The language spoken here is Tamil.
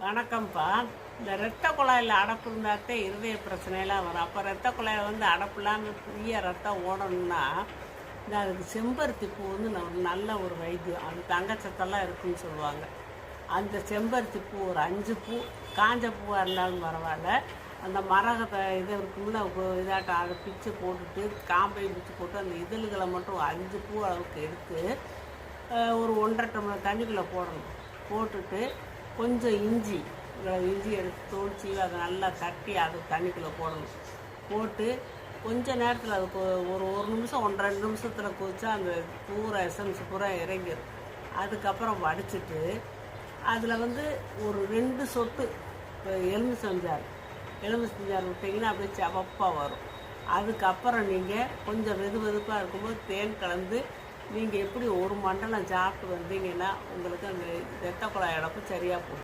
வணக்கம்ப்பா. இந்த ரத்த குழாயில் அடப்பு இருந்தாத்தே இருதய பிரச்சனையெல்லாம் வரும். அப்போ ரத்த குழாயில் வந்து அடப்பு இல்லாமல் ஃப்ரீயாக ரத்தம் ஓடணும்னா இந்த அதுக்கு செம்பருத்தி பூ வந்து ஒரு நல்ல ஒரு வைத்தியம். அது தங்கச்சத்தெல்லாம் இருக்குன்னு சொல்லுவாங்க. அந்த செம்பருத்தி பூ ஒரு அஞ்சு பூ காஞ்ச பூவாக இருந்தாலும் பரவாயில்ல. அந்த மரகத்தை இது இருக்கும்ல கு- இதாட்டம் அதை பிச்சு போட்டுட்டு காம்பையும் பிச்சு போட்டு அந்த இதழ்களை மட்டும் அஞ்சு பூ அளவுக்கு எடுத்து ஒரு ஒன்றரை டம்ளர் தண்ணிக்குள்ளே போடணும். போட்டுட்டு கொஞ்சம் இஞ்சி இஞ்சி எடுத்து தோல்ச்சி அதை நல்லா தட்டி அது தண்ணிக்குள்ளே போடணும். போட்டு கொஞ்ச நேரத்தில் அது ஒரு ஒரு நிமிஷம் ஒன்றரை ரெண்டு நிமிஷத்தில் குதிச்சா அந்த பூரா எசன்ஸ் பூரா இறங்கிடும் அதுக்கப்புறம் வடிச்சிட்டு அதில் வந்து ஒரு ரெண்டு சொட்டு இப்போ எலும்பு செஞ்சார். விட்டிங்கன்னா அப்படியே செவப்பாக வரும். அதுக்கப்புறம் நீங்கள் கொஞ்சம் வெது வெதுப்பாக இருக்கும்போது தேன் கலந்து நீங்கள் எப்படி ஒரு மண்டலம் சாப்பிட்டு வந்தீங்கன்னா உங்களுக்கு அந்த ரத்த குழாய் இழப்பு சரியாக போகும்.